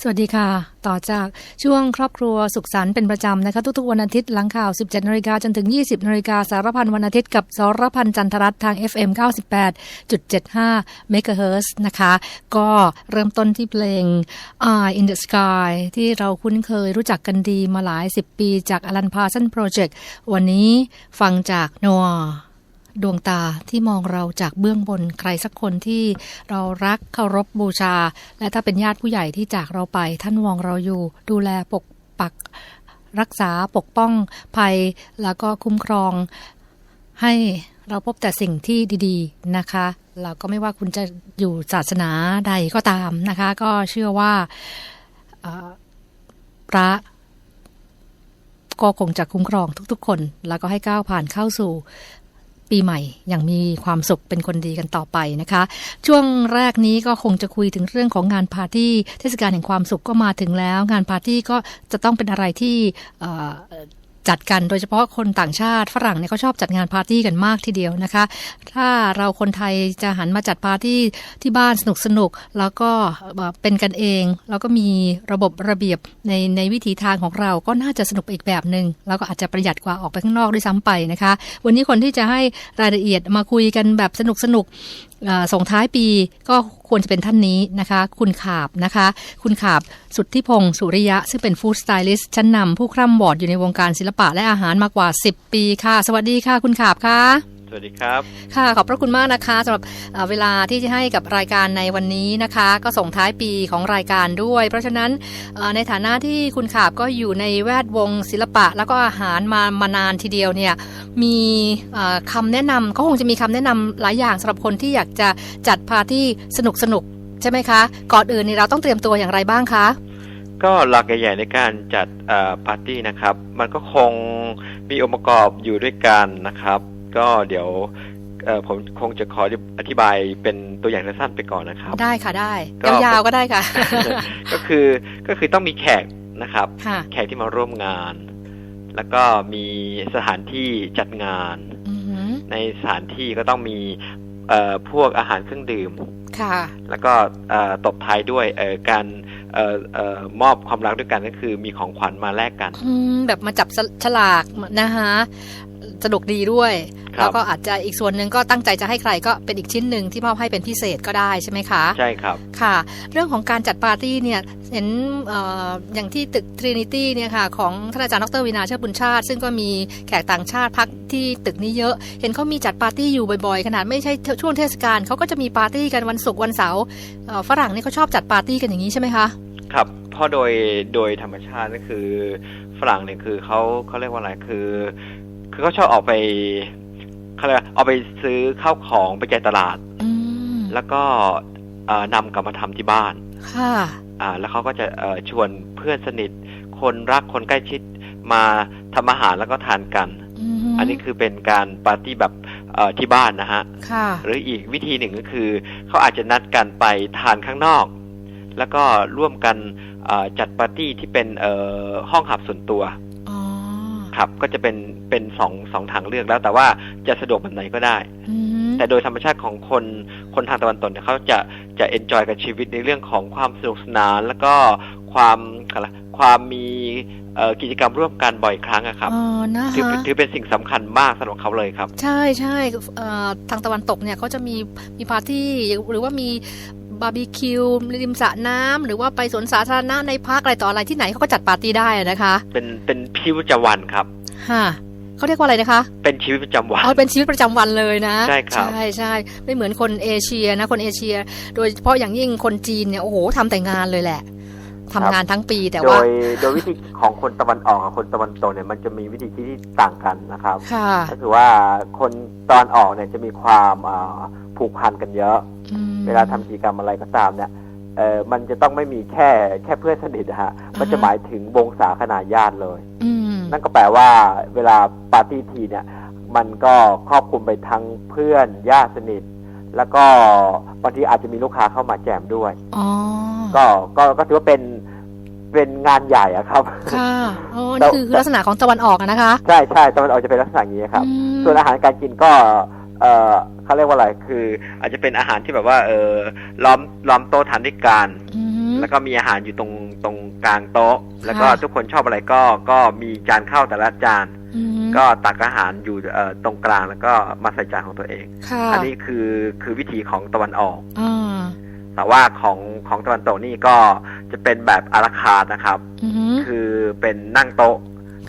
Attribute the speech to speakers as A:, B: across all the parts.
A: สวัสดีค่ะ ต่อจากช่วงครอบครัวสุขสันต์เป็นประจำนะคะทุกๆวันอาทิตย์หลังข่าว 17นาฬิกาจนถึง 20นาฬิกาสารพันวันอาทิตย์กับสารพันจันทรัตน์ทาง FM 98.75 MHz นะคะ ก็เริ่มต้นที่เพลง Eye in the Sky ที่เราคุ้นเคยรู้จักกันดีมาหลาย 10 ปีจาก Alan Parsons Project วันนี้ฟังจากนัว ดวงตาที่มองเราจากเบื้องบนใครสักคนที่เรารักเคารพบูชา และถ้าเป็นญาติผู้ใหญ่ที่จากเราไป ท่านมองเราอยู่ ดูแลปกปักรักษาปกป้องภัย แล้วก็คุ้มครอง ให้เราพบแต่สิ่งที่ดีๆนะคะแล้วก็ไม่ว่าคุณจะอยู่ศาสนาใดก็ตามนะคะ ก็เชื่อว่าพระก็คงจะคุ้มครองทุกๆคน แล้วก็ให้ก้าวผ่านเข้าสู่ ปีใหม่อย่างมีความสุขเป็นคนดีกันต่อไปนะคะ ช่วงแรกนี้ก็คงจะคุยถึงเรื่องของงานปาร์ตี้เทศกาลแห่งความสุขก็มาถึงแล้ว งานปาร์ตี้ก็จะต้องเป็นอะไรที่ จัดกันโดยเฉพาะคนต่างชาติฝรั่งเนี่ยเขาชอบจัดงานปาร์ตี้กันมากทีเดียวนะคะ ถ้าเราคนไทยจะหันมาจัดปาร์ตี้ที่บ้านสนุกสนุกแล้วก็เป็นกันเอง แล้วก็มีระบบระเบียบในในวิถีทางของเราก็น่าจะสนุกอีกแบบหนึ่งแล้วก็อาจจะประหยัดกว่าออกไปข้างนอกด้วยซ้ำไปนะคะ วันนี้คนที่จะให้รายละเอียดมาคุยกันแบบสนุกสนุก ส่งท้ายปีก็ควรจะเป็นท่านนี้นะคะ คุณขาบนะคะ คุณขาบสุทธิพงศ์สุริยะ ซึ่งเป็นฟู้ดสไตลิสต์ชั้นนำผู้คร่ำบอดอยู่ในวงการศิลปะและอาหารมากว่า 10 ปีค่ะ สวัสดีค่ะ คุณขาบค่ะ
B: วัสดีครับ
A: ค่ะขอบพระคุณมากนะคะสำหรับเอ่อเวลาที่จะให้กับรายการในวันนี้นะคะ ก็ส่งท้ายปีของรายการด้วย เพราะฉะนั้นเอ่อในฐานะที่คุณขาบก็อยู่ในแวดวงศิลปะ แล้วก็อาหารมามานานทีเดียวเนี่ยมีเอ่อคำแนะนำก็คงจะมีคำแนะนำหลายอย่างสำหรับคนที่อยากจะจัดปาร์ตี้สนุกสนุกๆใช่ไหมคะ ก่อนอื่นนี่เราต้องเตรียมตัวอย่างไรบ้างคะ
B: ก็หลักใหญ่ๆในการจัดเอ่อปาร์ตี้นะครับ มันก็คงมีองค์ประกอบอยู่ด้วยกันนะครับ ก็เดี๋ยวเอ่อผมคงจะขออธิบายเป็นตัวอย่างสั้นๆไปก่อนนะครับ
A: ได้ค่ะได้
B: ก็
A: ยาวๆก็ได้ค่ะ
B: ก็คือก็คือต้องมีแขกนะครับ
A: ค่ะ
B: แขกที่มาร่วมงาน แล้วก็มีสถานที่จัดงาน
A: อือหือ
B: ในสถานที่ก็ต้องมีเอ่อพวกอาหารเครื่องดื่ม
A: ค่ะ
B: แล้วก็เอ่อตบท้ายด้วยเอ่อการเอ่อเอ่อมอบความรักด้วยกันก็คือมีของขวัญมาแลกกัน
A: อืมแบบมาจับฉฉลากนะคะ สนุกดีด้วย
B: ครับ
A: แล้วก็อาจจะอีกส่วนหนึ่งก็ตั้งใจจะให้ใครก็เป็นอีกชิ้นหนึ่งที่มอบให้เป็นพิเศษก็ได้ใช่ไหมคะ
B: ใช่ครับ
A: ค่ะ เรื่องของการจัดปาร์ตี้เนี่ยเห็นเอออย่างที่ตึก Trinity เนี่ยค่ะของท่านอาจารย์ดรวินาเชิดบุญชาติ ซึ่งก็มีแขกต่างชาติพักที่ตึกนี้เยอะ เห็นเขามีจัดปาร์ตี้อยู่บ่อยๆ ขนาดไม่ใช่ช่วงเทศกาลเขาก็จะมีปาร์ตี้กันวันศุกร์วันเสาร์เอ่อฝรั่งนี่เขาชอบจัดปาร์ตี้กันอย่างนี้ใช่ไหมคะ
B: ครับเพราะโดยโดยธรรมชาติก็คือฝรั่งเนี่ยคือเขาเขาเรียกว่าอะไรคือ คือเขาชอบออกไปเขาเรียกว่าเอาไปซื้อข้าวของไปจ่ายตลาด
A: อืม
B: แล้วก็เอ่อนำกลับมาทำที่บ้าน
A: ค่ะ
B: อ่า แล้วเขาก็จะเอ่อชวนเพื่อนสนิท คนรักคนใกล้ชิดมาทำอาหารแล้วก็ทานกัน
A: ม
B: อันนี้คือเป็นการปาร์ตี้แบบเอ่อที่บ้านนะฮะ
A: ค่ะ
B: หรืออีกวิธีหนึ่งก็คือเขาอาจจะนัดกันไปทานข้างนอก แล้วก็ร่วมกันเอ่อจัดปาร์ตี้ที่เป็นเอ่อห้องหับส่วนตัว
A: อ๋อ
B: ครับก็จะเป็นเป็นสองสองทางเลือกแล้ว แต่ว่าจะสะดวกแบบไหนก็ได้
A: อืม
B: แต่โดยธรรมชาติของคนคนทางตะวันตกเนี่ยเขาจะจะเอนจอยกับชีวิตในเรื่องของความสนุกสนาน แล้วก็ความอะไรความมีเอ่อกิจกรรมร่วมกันบ่อยครั้งอะครับ
A: อ๋อนะ
B: ถือ
A: ฮะ
B: ถือเป็นสิ่งสำคัญมากสำหรับเขาเลยครับ
A: ใช่ใช่เอ่อทางตะวันตกเนี่ยเขาจะมีมีปาร์ตี้หรือว่ามี บาร์บีคิวริมสระน้ำหรือว่าไปสวนสาธารณะในพาร์คอะไรต่ออะไรที่ไหนเขาก็จัดปาร์ตี้ได้อะนะคะ
B: เป็นเป็นชีวิตประจำวันครับ
A: ฮะเขาเรียกว่าอะไรนะคะ
B: เป็นชีวิตประจำวัน
A: อ๋อเป็นชีวิตประจำวันเลยนะ
B: ใช่ครับ
A: ใช่ใช่ไม่เหมือนคนเอเชียนะ คนเอเชีย โดยเฉพาะอย่างยิ่งคนจีนเนี่ยโอ้โหทำแต่งานเลยแหละทำงานทั้งปีแต่
B: โด
A: ว่า
B: ยโดยวิธีของคนตะวันออกกับคนตะวันตกเนี่ยมันจะมีวิธีคิดที่ต่างกันนะครับ
A: ค่ะ
B: ก็คือว่าคนตะวันออกเนี่ยจะมีความอ่าผูกพันกันเยอะ
A: อืม
B: เวลาทำกิจกรรมอะไรก็ตามเนี่ยเออมันจะต้องไม่มีแค่แค่เพื่อนสนิทนะฮะ มันจะ
A: อ่าฮะ
B: หมายถึงวงสาคนาญาติเลย
A: อืม
B: นั่นก็แปลว่าเวลาปาร์ตี้ทีเนี่ย มันก็ครอบคลุมไปทั้งเพื่อนญาติสนิท แล้วก็บางทีอาจจะมีลูกค้าเข้ามาแจมด้วย
A: อ๋อ
B: ก็ก็ก็ถือว่าเป็นเป็นงานใหญ่อะครับ
A: ค่ะอ๋อนี่คือลักษณะของตะวันออกอะนะคะ
B: ใช่ใช่ตะวันออกจะเป็นลักษณะอย่างนี้ครับ
A: อืม
B: ส่วนอาหารการกินก็ เออเขาเรียกว่าอะไรคือ อาจจะเป็นอาหารที่แบบว่าเออล้อมล้อมโต๊ะทานด้วยกัน
A: อืม
B: แล้วก็มีอาหารอยู่ตรงตรงกลางโต๊ะ แล้วก็
A: ค่ะ
B: ทุกคนชอบอะไรก็ก็มีจานข้าวแต่ละจาน
A: อืม
B: ก็ตักอาหารอยู่เอ่อตรงกลางแล้วก็มาใส่จานของตัวเอง
A: ค่ะ
B: อันนี้คือคือวิธีของตะวันออก
A: อ่า
B: แต่ว่าของของตะวันตกนี่ก็จะเป็นแบบอาราคาร์ทนะครับ
A: อืม
B: คือเป็นนั่งโต๊ะ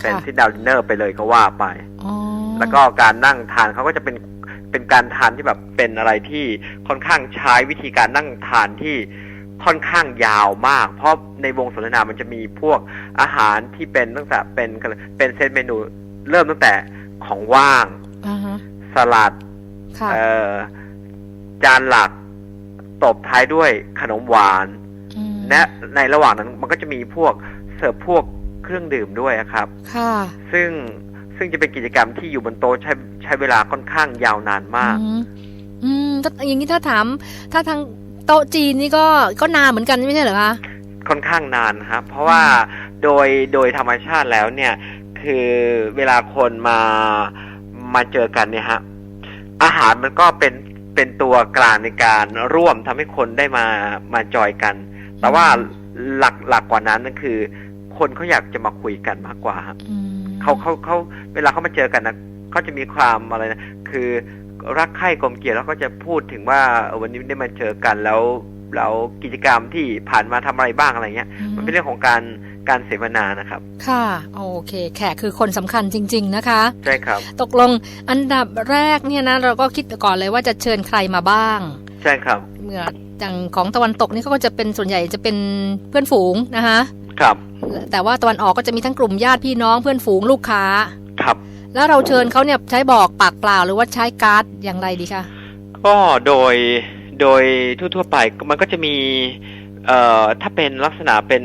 B: เป็น
A: ค่ะ
B: ซิดดาวดินเนอร์ไปเลยก็ว่าไป
A: อ๋อ
B: แล้วก็การนั่งทานเขาก็จะเป็น เป็นการทานที่แบบเป็นอะไรที่ค่อนข้างใช้วิธีการนั่งทานที่ค่อนข้างยาวมาก เพราะในวงสนทนามันจะมีพวกอาหารที่เป็นตั้งแต่เป็นเป็นเซตเมนูเริ่มตั้งแต่ของว่าง
A: อ่าฮะ
B: สลัด
A: ค่ะ
B: เอ่อจานหลักตบท้ายด้วยขนมหวาน
A: อืม
B: และในระหว่างนั้นมันก็จะมีพวกเสิร์ฟพวกเครื่องดื่มด้วยอะครับ
A: ค่ะ
B: ซึ่ง ซึ่งจะเป็นกิจกรรมที่อยู่บนโต๊ะใช้ใช้เวลาค่อนข้างยาวนานมาก
A: อืมอืมถ้าอย่างนี้ถ้าถาม ถ้าทางโต๊ะจีนนี่ก็ก็นานเหมือนกันไม่ใช่เหรอคะ
B: ค่อนข้างนานนะครับเพราะว่าโดยโดยธรรมชาติแล้วเนี่ย คือเวลาคนมามาเจอกันเนี่ยฮะอาหารมันก็เป็นเป็นตัวกลางในการร่วมทำให้คนได้มามาจอยกัน แต่ว่าหลักหลักกว่านั้นนั่นคือ คนเขาอยากจะมาคุยกันมากกว่าฮะ
A: อืม
B: เขาเขาเขาเวลาเขามาเจอกันนะเขาจะมีความอะไรนะคือรักใคร่กลมเกลียวแล้วก็จะพูดถึงว่าเออวันนี้ได้มาเจอกันแล้วแล้วกิจกรรมที่ผ่านมาทำอะไรบ้างอะไรเงี้ย มันเป็นเรื่องของการการเสวนานะครับ
A: ค่ะ โอเค แขกคือคนสำคัญจริง ๆ นะคะ
B: ใช่ครับ
A: ตกลงอันดับแรกเนี่ยนะเราก็คิดก่อนเลยว่าจะเชิญใครมาบ้าง
B: ใช่ครับ
A: เมื่ออย่างของตะวันตกนี่เขาก็จะเป็นส่วนใหญ่จะเป็นเพื่อนฝูงนะคะ
B: ครับ
A: แต่ว่าตะวันออกก็จะมีทั้งกลุ่มญาติพี่น้องเพื่อนฝูงลูกค้า
B: ครับ
A: แล้วเราเชิญเขาเนี่ยใช้บอกปากเปล่าหรือว่าใช้การ์ดอย่างไรดีคะ
B: ก็โดยโดยทั่วๆไปมันก็จะมีเอ่อถ้าเป็นลักษณะเป็น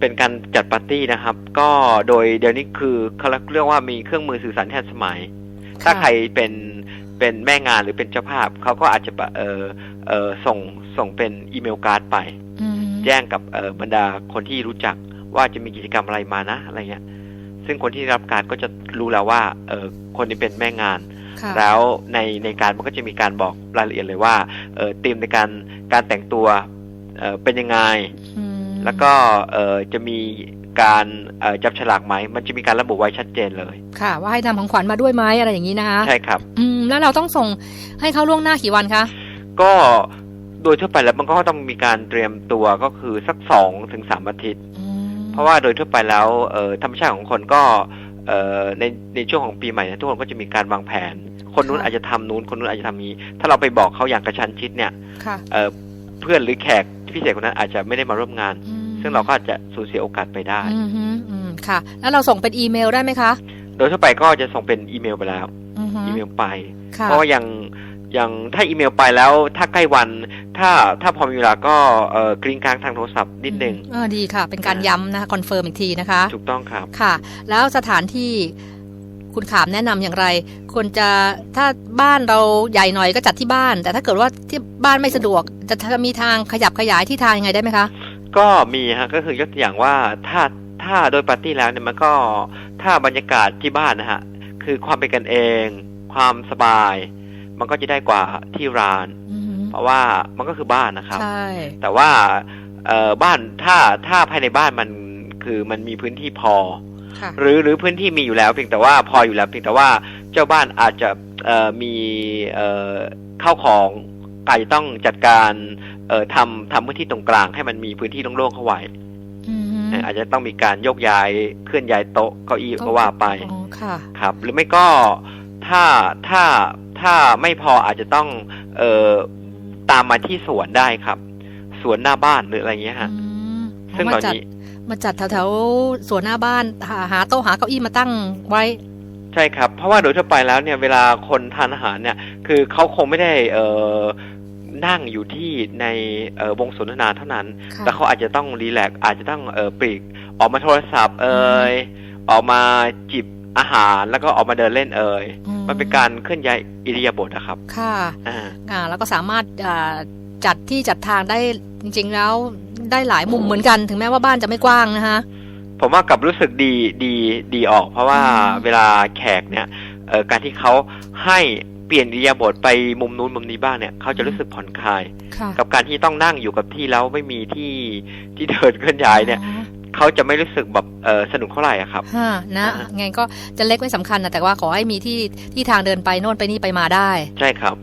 B: เป็นการจัดปาร์ตี้นะครับ ก็โดยเดี๋ยวนี้คือเขาเรียกว่ามีเครื่องมือสื่อสารแทนสมัย ถ้าใครเป็นเป็นแม่งานหรือเป็นเจ้าภาพเขาก็อาจจะเออเออส่งส่งเป็นอีเมลการ์ดไป
A: อืม
B: แจ้งกับเออบรรดาคนที่รู้จัก ว่าจะมีกิจกรรมอะไรมานะอะไรเงี้ย ซึ่งคนที่รับการดก็จะรู้แล้วว่า เออคนนี้เป็นแม่งาน
A: ค่ะ
B: แล้วในในการมันก็จะมีการบอกรายละเอียดเลยว่า เออธีมในการการแต่งตัว เออเป็นยังไง
A: อืม
B: แล้วก็เออจะมีการเออจับฉลากไหม มันจะมีการระบุไว้ชัดเจนเลย
A: ค่ะ ว่าให้ทำของขวัญมาด้วยไหมอะไรอย่างนี้นะคะ
B: ใช่ครับ
A: อืม แล้วเราต้องส่งให้เขาล่วงหน้ากี่วันคะ
B: ก็โดยทั่วไปแล้วมันก็ต้องมีการเตรียมตัวก็คือสักสองถึงสามอาทิตย์
A: อืม
B: เพราะว่าโดยทั่วไปแล้วเอ่อธรรมชาติของคนก็เอในในช่วงของปีใหม่นี่ยทุกคนก็จะมีการวางแผน คนนู้นอาจจะทำนู้นคนนู้นอาจจะทำนี้ ถ้าเราไปบอกเขาอย่างกระชั้นชิดเนี่ยเเพื่อนหรือแขกพิเศษคนนั้นอาจจะไม่ได้มาร่วมงาน ซึ่งเราก็อาจจะสูญเสียโอกาสไปได้
A: อืค่ะ แล้วเราส่งเป็นอีเมลได้ไหมคะ
B: โดยทั่วไปก็จะส่งเป็นอีเมลไปแล้ว
A: อี
B: เมลไป เพราะว่าย่าง อย่างถ้าอีเมลไปแล้วถ้าใกล้วัน ถ้าถ้าพอมีเวลาก็เอ่อกริ้งกลางทางโทรศัพท์นิดนึง
A: เออดีค่ะ เป็นการย้ำนะคะคอนเฟิร์มอีกทีนะคะ
B: ถูกต้องครับ
A: ค่ะ แล้วสถานที่คุณขามแนะนำอย่างไร ควรจะถ้าบ้านเราใหญ่หน่อยก็จัดที่บ้าน แต่ถ้าเกิดว่าที่บ้านไม่สะดวกจะจะมีทางขยับขยายที่ทางยังไงได้ไหมคะ
B: ก็มีฮะก็คือยกตัวอย่างว่าถ้าถ้าโดยปาร์ตี้แล้วเนี่ยมันก็ถ้าบรรยากาศที่บ้านนะฮะคือความเป็นกันเอง ความสบาย มันก็จะได้กว่าที่ร้าน
A: อือฮึ
B: เพราะว่ามันก็คือบ้านนะครับ
A: ใช่
B: แต่ว่าเอ่อบ้านถ้าถ้าภายในบ้านมันคือมันมีพื้นที่พอ
A: ค่ะ
B: หรือหรือพื้นที่มีอยู่แล้ว เพียงแต่ว่าพออยู่แล้ว เพียงแต่ว่าเจ้าบ้านอาจจะเอ่อมีเอ่อเข้าของอาจจะต้องจัดการเอ่อทำทำพื้นที่ตรงกลาง ให้มันมีพื้นที่โล่งๆเข้าไว้
A: อือฮึ
B: เอ่ออาจจะต้องมีการโยกย้ายเคลื่อนย้ายโต๊ะเก้าอี้ก็ว่าไป
A: อ๋อค่ะ
B: ครับ หรือไม่ก็ถ้าถ้า ถ้าไม่พออาจจะต้องเอ่อตามมาที่สวนได้ครับ สวนหน้าบ้านหรืออะไรเงี้ยฮะ
A: อืม
B: ซึ่งเหล่านี้
A: มาจัดแถวๆสวนหน้าบ้านหาหาโต๊ะหาเก้าอี้มาตั้งไว้
B: ใช่ครับ เพราะว่าโดยทั่วไปแล้วเนี่ยเวลาคนทานอาหารเนี่ย คือเขาคงไม่ได้เอ่อนั่งอยู่ที่ในเอ่อวงสนทนาเท่านั้น
A: ค่ะ
B: แต่เขาอาจจะต้องรีแลกซ์อาจจะต้องเอ่อปลีกออกมาโทรศัพท์ เอ่ย ออกมาจิบอาหารแล้วก็ออกมาเดินเล่นเอ่ย
A: อื
B: มันเป็นการเคลื่อนย้ายอิริยาบถนะครับ
A: ค่ะ
B: อ่า
A: อ่าแล้วก็สามารถอ่าจัดที่จัดทางได้จริง ๆ แล้วได้หลายมุมเหมือนกัน ถึงแม้ว่าบ้านจะไม่กว้างนะคะ
B: ผมว่ากลับรู้สึกดีดีดีออก เพราะว่า
A: อืม
B: เวลาแขกเนี่ยเอ่อการที่เขาให้เปปลี่ยนอิริยาบถไปมุมนู้นมุมนี้บ้างเนี่ยเขาจะรู้สึกผ่อนคลาย
A: ค่ะ
B: กับการที่ต้องนั่งอยู่กับที่แล้วไม่มีที่ที่เดินเคลื่อนย้ายเนี่ย
A: อ๋อ
B: เขาจะไม่รู้สึกแบบเออสนุกเท่าไหร่อะครับ
A: ฮะนะ
B: อ่า
A: ไงก็จะเล็กไม่สำคัญนะแต่ว่าขอให้มีที่ที่ทางเดินไปโน่นไปนี่ไปมาได้
B: ใช่ครับ